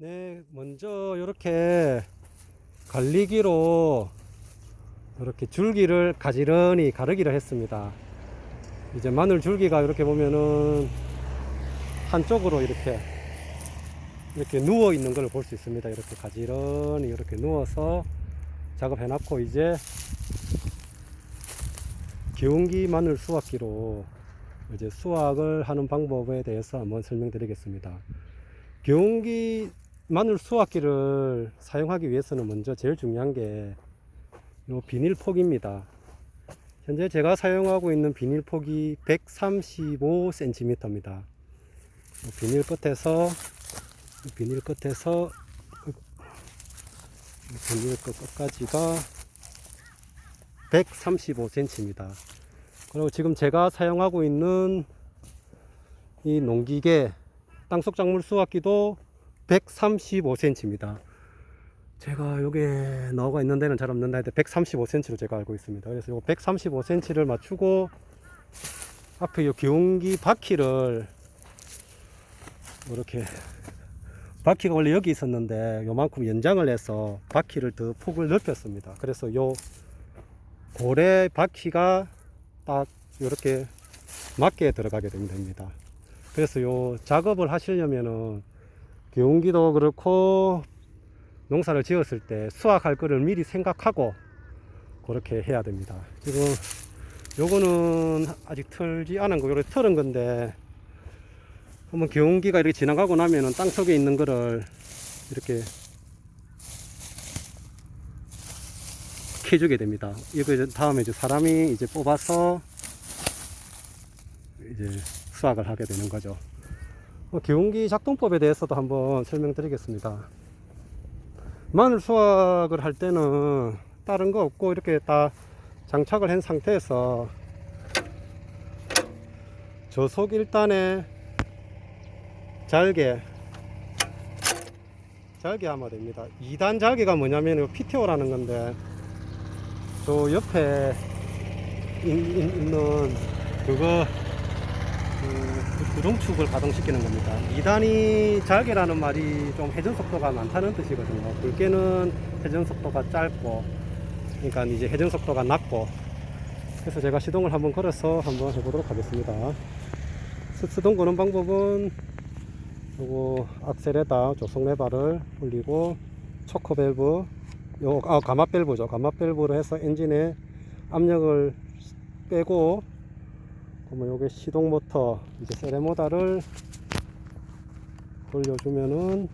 네, 먼저 이렇게 갈리기로 이렇게 줄기를 가지런히 가르기를 했습니다. 이제 마늘 줄기가 이렇게 보면은 한쪽으로 이렇게 이렇게 누워 있는 걸 볼 수 있습니다. 이렇게 가지런히 이렇게 누워서 작업해 놨고 이제 기운기 마늘 수확기로 이제 수확을 하는 방법에 대해서 한번 설명드리겠습니다. 기운기 마늘 수확기를 사용하기 위해서는 먼저 제일 중요한 게요 비닐 폭입니다. 현재 제가 사용하고 있는 비닐 폭이 135cm입니다. 비닐 끝에서 비닐 끝에서 비닐 끝 끝까지가 135cm입니다. 그리고 지금 제가 사용하고 있는 이 농기계 땅속 작물 수확기도 135cm입니다. 제가 여기에 나오가 있는 데는 잘 없는데 135cm로 제가 알고 있습니다. 그래서 이 135cm를 맞추고 앞에 이 기온기 바퀴를 이렇게 바퀴가 원래 여기 있었는데 요만큼 연장을 해서 바퀴를 더 폭을 넓혔습니다. 그래서 요 고래 바퀴가 딱 이렇게 맞게 들어가게 됩니다. 그래서 요 작업을 하시려면은 기온기도 그렇고 농사를 지었을 때 수확할 거를 미리 생각하고 그렇게 해야 됩니다. 지금 요거는 아직 털지 않은 거, 요렇게 털은 건데 한번 기온기가 이렇게 지나가고 나면은 땅 속에 있는 거를 이렇게 캐주게 됩니다. 이거 이제 다음에 이제 사람이 이제 뽑아서 이제 수확을 하게 되는 거죠. 어, 기온기 작동법에 대해서도 한번 설명드리겠습니다. 마늘 수확을 할 때는 다른 거 없고 이렇게 다 장착을 한 상태에서 저속 1단에 잘게 잘게 하면 됩니다. 2단 잘게가 뭐냐면 PTO라는 건데 저 옆에 있는 그거 그 구동축을 가동시키는 겁니다. 2단이 잘게라는 말이 좀 회전 속도가 많다는 뜻이거든요. 굵게는 회전 속도가 짧고, 그러니까 이제 회전 속도가 낮고, 그래서 제가 시동을 한번 걸어서 한번 해보도록 하겠습니다. 스- 시동 거는 방법은 요거 악셀에다 조속 레바를 올리고 초크 밸브, 요 아, 가마 밸브죠. 가마 밸브로 해서 엔진에 압력을 빼고 그러면 요게 시동 모터 이제 세레모다를 돌려주면은